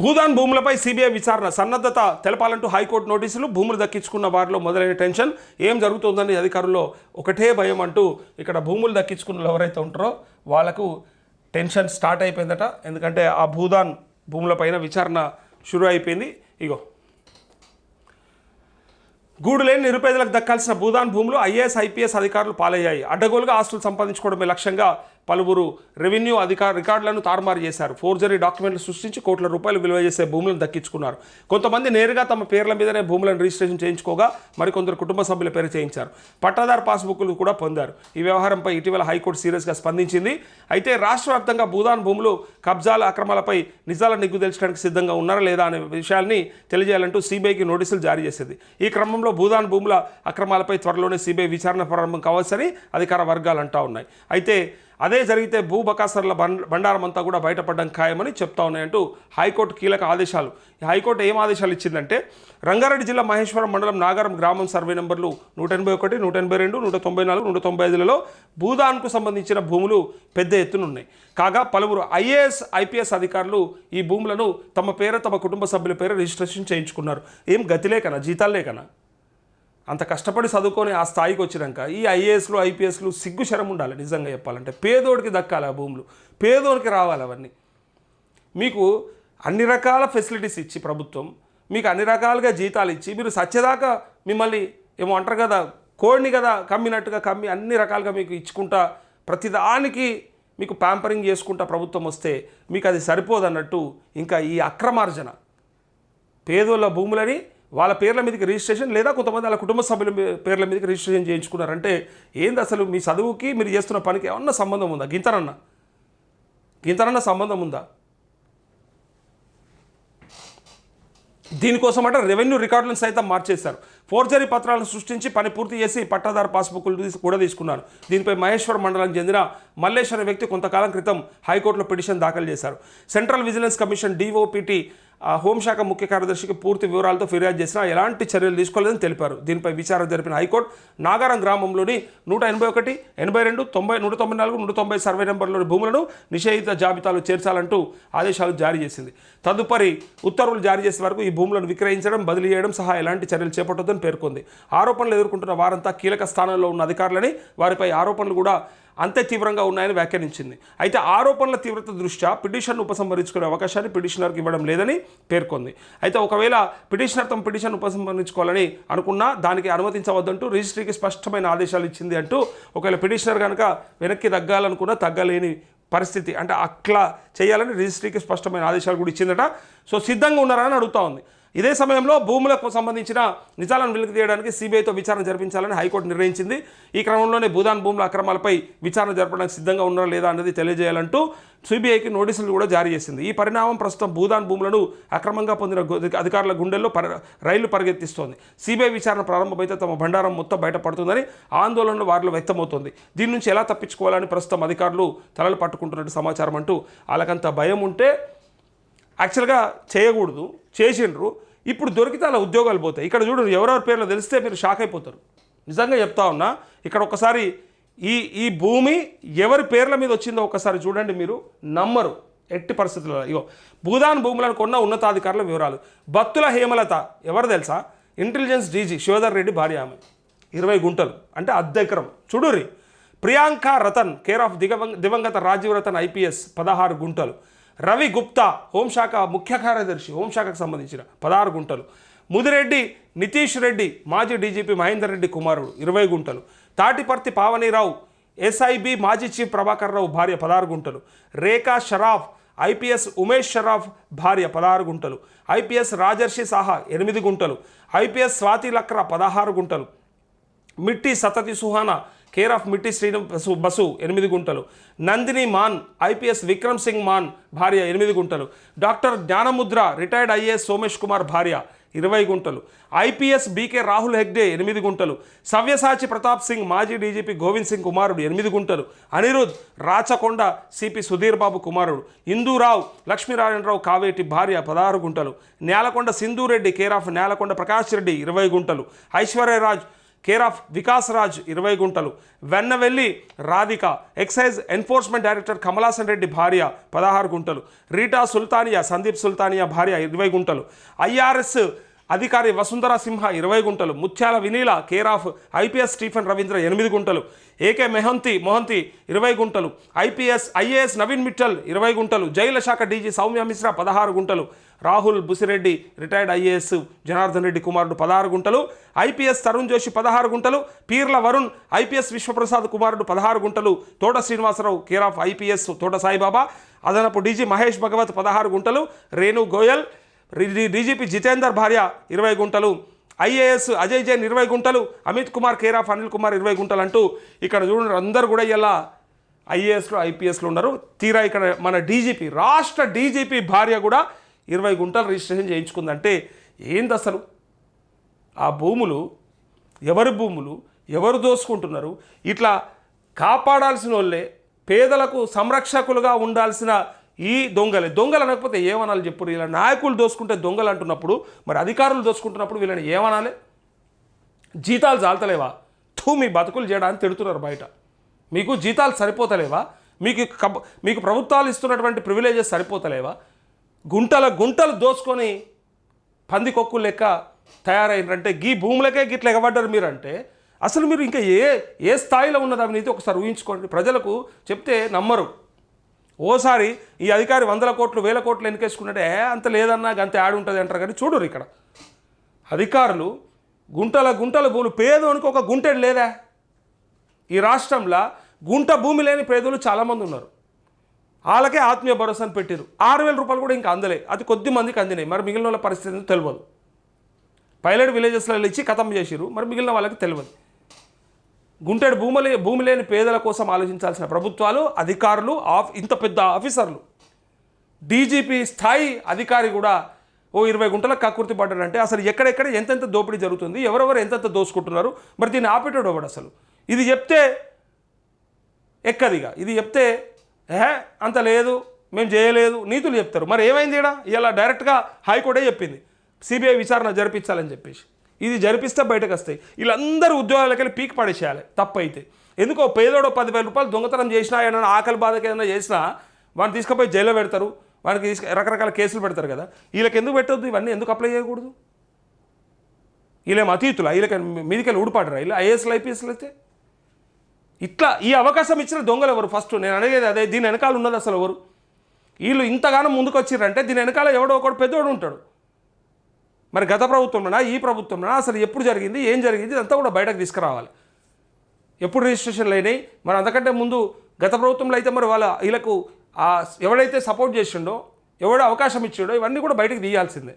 భూదాన్ భూములపై సిబిఐ విచారణ. సన్నద్ధత తెలపాలంటూ హైకోర్టు నోటీసులు భూములు దక్కించుకున్న వారిలో మొదలైన టెన్షన్. ఏం జరుగుతుందని అధికారుల్లో ఒకటే భయం అంటూ ఇక్కడ భూములు దక్కించుకున్న ఎవరైతే ఉంటారో వాళ్ళకు టెన్షన్ స్టార్ట్ అయిపోయిందట. ఎందుకంటే ఆ భూదాన్ భూములపైన విచారణ షురు అయిపోయింది. ఇగో. గూడులేని నిరుపేదలకు దక్కాల్సిన భూదాన్ భూములు ఐఏఎస్ ఐపీఎస్ అధికారులు పాలయ్యాయి. అడ్డగోలుగా ఆస్తులు సంపాదించుకోవడమే లక్ష్యంగా పలువురు రెవెన్యూ అధికార రికార్డులను తారుమారు చేశారు. ఫోర్జరీ డాక్యుమెంట్లు సృష్టించి కోట్ల రూపాయలు విలువ చేసే భూములను దక్కించుకున్నారు. కొంతమంది నేరుగా తమ పేర్ల మీదనే భూములను రిజిస్ట్రేషన్ చేయించుకోగా మరికొందరు కుటుంబ సభ్యుల పేరు చేయించారు. పట్టాదారు పాస్బుక్లు కూడా పొందారు. ఈ వ్యవహారంపై ఇటీవల హైకోర్టు సీరియస్గా స్పందించింది. అయితే రాష్ట్ర వ్యాప్తంగా భూదాన్ భూములు కబ్జాల అక్రమాలపై నిజాల నిగ్గు తెల్చడానికి సిద్ధంగా ఉన్నారా లేదా అనే విషయాన్ని తెలియజేయాలంటూ సిబిఐకి నోటీసులు జారీ చేసింది. ఈ క్రమంలో భూదాన్ భూముల అక్రమాలపై త్వరలోనే సిబిఐ విచారణ ప్రారంభం కావచ్చని అధికార వర్గాలు అంటా ఉన్నాయి. అయితే అదే జరిగితే భూ బకాసర్ల బండ బండారం అంతా కూడా బయటపడడం ఖాయమని చెప్తా ఉన్నాయంటూ హైకోర్టు కీలక ఆదేశాలు. ఈ హైకోర్టు ఏం ఆదేశాలు ఇచ్చిందంటే రంగారెడ్డి జిల్లా మహేశ్వరం మండలం నాగారం గ్రామం సర్వే నెంబర్లు నూట ఎనభై ఒకటి నూట ఎనభై రెండు నూట తొంభై నాలుగు నూట తొంభై ఐదులలో భూదాన్కు సంబంధించిన భూములు పెద్ద ఎత్తున ఉన్నాయి. కాగా పలువురు ఐఏఎస్ ఐపీఎస్ అధికారులు ఈ భూములను తమ పేరు తమ కుటుంబ సభ్యుల పేరు రిజిస్ట్రేషన్ చేయించుకున్నారు. ఏం గతిలేకనా జీతాలే లేకనా? అంత కష్టపడి చదువుకొని ఆ స్థాయికి వచ్చినాక ఈ ఐఏఎస్లు ఐపీఎస్లు సిగ్గు శరం ఉండాలి నిజంగా చెప్పాలంటే. పేదోడికి దక్కాలి ఆ భూములు. పేదోడికి రావాలి అవన్నీ. మీకు అన్ని రకాల ఫెసిలిటీస్ ఇచ్చి ప్రభుత్వం మీకు అన్ని రకాలుగా జీతాలు ఇచ్చి మీరు సత్యదాకా మిమ్మల్ని ఏమో అంటారు కదా కోడిని కదా కమ్మినట్టుగా కమ్మి అన్ని రకాలుగా మీకు ఇచ్చుకుంటా ప్రతిదానికి మీకు ప్యాంపరింగ్ చేసుకుంటా ప్రభుత్వం వస్తే మీకు అది సరిపోదన్నట్టు ఇంకా ఈ అక్రమార్జన. పేదోళ్ళ భూములని వాళ్ళ పేర్ల మీదకి రిజిస్ట్రేషన్ లేదా కొంతమంది వాళ్ళ కుటుంబ సభ్యుల పేర్ల మీదకి రిజిస్ట్రేషన్ చేయించుకున్నారంటే ఏంది అసలు మీ చదువుకి మీరు చేస్తున్న పనికి ఏమన్నా సంబంధం ఉందా? గింతనన్న. గింతనన్న సంబంధం ఉందా? దీనికోసమట రెవెన్యూ రికార్డులను సైతం మార్చేశారు. ఫోర్జరీ పత్రాలను సృష్టించి పని పూర్తి చేసి పట్టాదారు పాస్బుక్లు కూడా తీసుకున్నారు. దీనిపై మహేశ్వర మండలానికి చెందిన మల్లేష్ అనే వ్యక్తి కొంతకాలం క్రితం హైకోర్టులో పిటిషన్ దాఖలు చేశారు. సెంట్రల్ విజిలెన్స్ కమిషన్ డిఓపిటి హోంశాఖ ముఖ్య కార్యదర్శికి పూర్తి వివరాలతో ఫిర్యాదు చేసినా ఎలాంటి చర్యలు తీసుకోలేదని తెలిపారు. దీనిపై విచారణ జరిపిన హైకోర్టు నాగారం గ్రామంలోని నూట ఎనభై ఒకటి ఎనభై రెండు తొంభై నూట తొంభై నాలుగు నూట తొంభై సర్వే నెంబర్లోని భూములను నిషేధిత జాబితాలో చేర్చాలంటూ ఆదేశాలు జారీ చేసింది. తదుపరి ఉత్తర్వులు జారీ చేసే వరకు ఈ భూములను విక్రయించడం బదిలీ చేయడం సహా ఎలాంటి చర్యలు చేపట్టొద్దని పేర్కొంది. ఆరోపణలు ఎదుర్కొంటున్న వారంతా కీలక స్థానంలో ఉన్న అధికారులని వారిపై ఆరోపణలు కూడా అంతే తీవ్రంగా ఉన్నాయని వ్యాఖ్యానించింది. అయితే ఆరోపణల తీవ్రత దృష్ట్యా పిటిషన్ ఉపసంహరించుకునే అవకాశాన్ని పిటిషనర్కి ఇవ్వడం లేదని పేర్కొంది. అయితే ఒకవేళ పిటిషనర్ తమ పిటిషన్ ఉపసంహరించుకోవాలని అనుకున్నా దానికి అనుమతించవద్దంటూ రిజిస్ట్రీకి స్పష్టమైన ఆదేశాలు ఇచ్చింది అంటూ ఒకవేళ పిటిషనర్ కనుక వెనక్కి తగ్గాలనుకున్నా తగ్గలేని పరిస్థితి అంటే అట్లా చేయాలని రిజిస్ట్రీకి స్పష్టమైన ఆదేశాలు కూడా ఇచ్చిందట. సో సిద్ధంగా ఉన్నారని అడుగుతా ఉంది. ఇదే సమయంలో భూములకు సంబంధించిన నిజాలను వెలికి తీయడానికి సిబిఐతో విచారణ జరిపించాలని హైకోర్టు నిర్ణయించింది. ఈ క్రమంలోనే భూదాన్ భూముల అక్రమాలపై విచారణ జరపడానికి సిద్ధంగా ఉన్నారా లేదా అనేది తెలియజేయాలంటూ సిబిఐకి నోటీసులు కూడా జారీ చేసింది. ఈ పరిణామం ప్రస్తుతం భూదాన్ భూములను అక్రమంగా పొందిన అధికారుల గుండెల్లో పర రైళ్ళు పరిగెత్తిస్తోంది. సిబిఐ విచారణ ప్రారంభమైతే తమ భండారం మొత్తం బయటపడుతుందని ఆందోళన వారిలో వ్యక్తమవుతోంది. దీని నుంచి ఎలా తప్పించుకోవాలని ప్రస్తుతం అధికారులు తలలు పట్టుకుంటున్నట్టు సమాచారం అంటూ వాళ్ళకంత భయం ఉంటే యాక్చువల్గా చేయకూడదు చేసిండ్రు. ఇప్పుడు దొరికితే అలా ఉద్యోగాలు పోతాయి. ఇక్కడ చూడండి ఎవరెవరి పేర్లు తెలిస్తే మీరు షాక్ అయిపోతారు. నిజంగా చెప్తా ఉన్నా ఇక్కడ ఒకసారి ఈ ఈ భూమి ఎవరి పేర్ల మీద వచ్చిందో ఒకసారి చూడండి మీరు. నమ్మరు. ఎట్టి పరిస్థితుల్లో. ఇగో భూదాన్ భూములను కొన్న ఉన్నతాధికారుల వివరాలు. భక్తుల హేమలత ఎవరు తెలుసా? ఇంటెలిజెన్స్ డీజీ శివధర్ రెడ్డి భార్య ఆమె. ఇరవై గుంటలు. అంటే అర్ధ ఎకరం. చూడురి ప్రియాంక రతన్ కేర్ ఆఫ్ దిగవం దివంగత రాజీవ్ రతన్ ఐపీఎస్ పదహారు గుంటలు. రవి గుప్తా హోంశాఖ ముఖ్య కార్యదర్శి హోంశాఖకు సంబంధించిన పదహారు గుంటలు. ముదిరెడ్డి నితీష్ రెడ్డి మాజీ డీజీపీ మహేందర్ రెడ్డి కుమారుడు ఇరవై గుంటలు. తాటిపర్తి పావనీరావు ఎస్ఐబి మాజీ చీఫ్ ప్రభాకర్ రావు భార్య పదహారు గుంటలు. రేఖా షరాఫ్ ఐపీఎస్ ఉమేష్ షరాఫ్ భార్య పదహారు గుంటలు. ఐపీఎస్ రాజర్షి సాహా ఎనిమిది గుంటలు. ఐపీఎస్ స్వాతి లక్రా పదహారు గుంటలు. మిట్టి సతతి సుహానా కేర్ ఆఫ్ మిట్టి శ్రీను బసు బసు ఎనిమిది గుంటలు. నందిని మాన్ ఐపీఎస్ విక్రమ్ సింగ్ మాన్ భార్య ఎనిమిది గుంటలు. Doctor Gnanamudra retired IAS Somesh Kumar భార్య ఇరవై గుంటలు. ఐపీఎస్ బీకే రాహుల్ హెగ్డే ఎనిమిది గుంటలు. సవ్యసాచి ప్రతాప్ సింగ్ మాజీ డీజీపీ గోవింద్ సింగ్ కుమారుడు ఎనిమిది గుంటలు. అనిరుద్ రాచకొండ సిపి సుధీర్ బాబు కుమారుడు. ఇందూరావు లక్ష్మీనారాయణరావు కావేటి భార్య పదహారు గుంటలు. నేలకొండ సింధూరెడ్డి కేర్ ఆఫ్ నేలకొండ ప్రకాష్ రెడ్డి ఇరవై గుంటలు. ఐశ్వర్యరాజ్ కేర్ ఆఫ్ వికాస్ రాజ్ ఇరవై గుంటలు. Vennavelli Radhika. Excise enforcement director Kamalasan Reddy భార్య పదహారు గుంటలు. రీటా సుల్తానియా సందీప్ సుల్తానియా భార్య ఇరవై గుంటలు. ఐఆర్ఎస్ అధికారి వసుంధర సింహ ఇరవై గుంటలు. Mutyala Vineela care of IPS Stephen Ravindra ఎనిమిది గుంటలు. ఏకే మెహంతి మొహంతి ఇరవై గుంటలు. ఐపీఎస్ ఐఏఎస్ నవీన్ మిట్టల్ ఇరవై గుంటలు. జైల శాఖ డీజీ సౌమ్య మిశ్రా పదహారు గుంటలు. రాహుల్ బుసిరెడ్డి రిటైర్డ్ ఐఏఎస్ జనార్దన్ రెడ్డి కుమారుడు పదహారు గుంటలు ఐపీఎస్ తరుణ్ జోషి పదహారు గుంటలు పీర్ల వరుణ్ ఐపీఎస్ విశ్వప్రసాద్ కుమారుడు పదహారు గుంటలు తోట శ్రీనివాసరావు కేర్ ఆఫ్ ఐపీఎస్ తోట సాయిబాబా అదనపు డీజీ మహేష్ భగవత్ పదహారు గుంటలు రేణు గోయల్ డీజీపీ జితేందర్ భార్య ఇరవై గుంటలు ఐఏఎస్ అజయ్ జైన్ ఇరవై గుంటలు అమిత్ కుమార్ కేర్ ఆఫ్ అనిల్ కుమార్ ఇరవై గుంటలు అంటూ ఇక్కడ చూడండి అందరు కూడా ఇలా ఐఏఎస్లో ఐపీఎస్లో ఉన్నారు. తీరా ఇక్కడ మన డీజీపీ రాష్ట్ర డీజీపీ భార్య కూడా ఇరవై గుంటలు రిజిస్ట్రేషన్ చేయించుకుందంటే ఏంది అసలు ఆ భూములు ఎవరి భూములు? ఎవరు దోసుకుంటున్నారు? ఇట్లా కాపాడాల్సిన వాళ్ళే పేదలకు సంరక్షకులుగా ఉండాల్సిన ఈ దొంగలే. దొంగలు అనకపోతే ఏమనాలి చెప్పు ఇలా నాయకులు దోసుకుంటే దొంగలు అంటున్నప్పుడు మరి అధికారులు దోసుకుంటున్నప్పుడు వీళ్ళని ఏమనాలి? జీతాలు జాలతలేవా? తూమి మీ బతుకులు చేయడానికి తిడుతున్నారు బయట. మీకు జీతాలు సరిపోతలేవా? మీకు కబ- మీకు ప్రభుత్వాలు ఇస్తున్నటువంటి ప్రివిలేజెస్ సరిపోతలేవా? గుంటల గుంటలు దోసుకొని పందికొక్కు లెక్క తయారైనరంటే గీ భూములకే గిట్ల ఎగబడ్డారు మీరంటే అసలు మీరు ఇంకా ఏ ఏ స్థాయిలో ఉన్నది అవినీతి ఒకసారి ఊహించుకోండి. ప్రజలకు చెప్తే నమ్మరు. ఓసారి ఈ అధికారి వందల కోట్లు వేల కోట్లు ఎన్నికేసుకున్నట్టే అంత లేదన్నా అంత యాడ్ ఉంటుంది అంటారు కానీ చూడరు ఇక్కడ. అధికారులు గుంటల గుంటల భూములు పేదోనికి ఒక గుంటెడు లేదా? ఈ రాష్ట్రంలో గుంట భూమి లేని పేదలు చాలామంది ఉన్నారు. వాళ్ళకే ఆత్మీయ భరోసాను పెట్టారు ఆరు వేల రూపాయలు కూడా ఇంకా అందలే. అది కొద్ది మందికి అందినాయి. మరి మిగిలిన వాళ్ళ పరిస్థితి తెలియదు పైలట్ విలేజెస్లో ఇచ్చి ఖతం చేసిరు మరి మిగిలిన వాళ్ళకి తెలియదు గుంటెడు భూములే భూమి లేని పేదల కోసం ఆలోచించాల్సిన ప్రభుత్వాలు అధికారులు ఆఫ్ ఇంత పెద్ద ఆఫీసర్లు. డీజీపీ స్థాయి అధికారి కూడా ఓ ఇరవై గుంటలకు కక్కుర్తి పడ్డాడంటే అసలు ఎక్కడెక్కడ ఎంతెంత దోపిడీ జరుగుతుంది ఎవరెవరు ఎంతెంత దోసుకుంటున్నారు మరి దీన్ని ఆపేటోడు ఒకడు అసలు? ఇది చెప్తే ఎక్కదిగా? ఇది చెప్తే ఏహే అంత లేదు మేము చేయలేదు నీతులు చెప్తారు. మరి ఏమైంది ఇక్కడ ఇలా డైరెక్ట్గా హైకోర్టే చెప్పింది. సిబిఐ విచారణ జరిపించాలని చెప్పేసి. ఇది జరిపిస్తే బయటకు వస్తాయి. వీళ్ళందరూ ఉద్యోగాలకు వెళ్ళి పీక్ పడేసేయాలి. తప్పైతే. ఎందుకో పేదోడో పదివేల రూపాయలు దొంగతనం చేసినా ఏమైనా ఆకలి బాధకి ఏదైనా చేసినా వాడిని తీసుకుపోయి జైల్లో పెడతారు. వాడికి తీసుకు రకరకాల కేసులు పెడతారు కదా. వీళ్ళకి ఎందుకు పెట్టద్దు? ఇవన్నీ ఎందుకు అప్లై చేయకూడదు? వీళ్ళేం అతీతులా? వీళ్ళకి మీదికెళ్ళి ఊడిపడరా వీళ్ళు ఐఏఎస్లు ఐపీఎస్లు అయితే? ఇట్లా ఈ అవకాశం ఇచ్చిన దొంగలు ఎవరు? ఫస్ట్ నేను అడిగేది అదే దీని వెనకాల ఉన్నది అసలు ఎవరు? వీళ్ళు ఇంతగానో ముందుకు వచ్చిర్రంటే దీని వెనకాల ఎవడో ఒకడు పెద్దోడు ఉంటాడు. మరి గత ప్రభుత్వంలోనా ఈ ప్రభుత్వంలోనా? అసలు ఎప్పుడు జరిగింది ఏం జరిగింది? ఇదంతా కూడా బయటకు తీసుకురావాలి. ఎప్పుడు రిజిస్ట్రేషన్లు అయినాయి? మరి అంతకంటే ముందు గత ప్రభుత్వంలో అయితే మరి వాళ్ళ వీళ్ళకు ఎవడైతే సపోర్ట్ చేసిండో ఎవడో అవకాశం ఇచ్చిండో ఇవన్నీ కూడా బయటకు తీయాల్సిందే.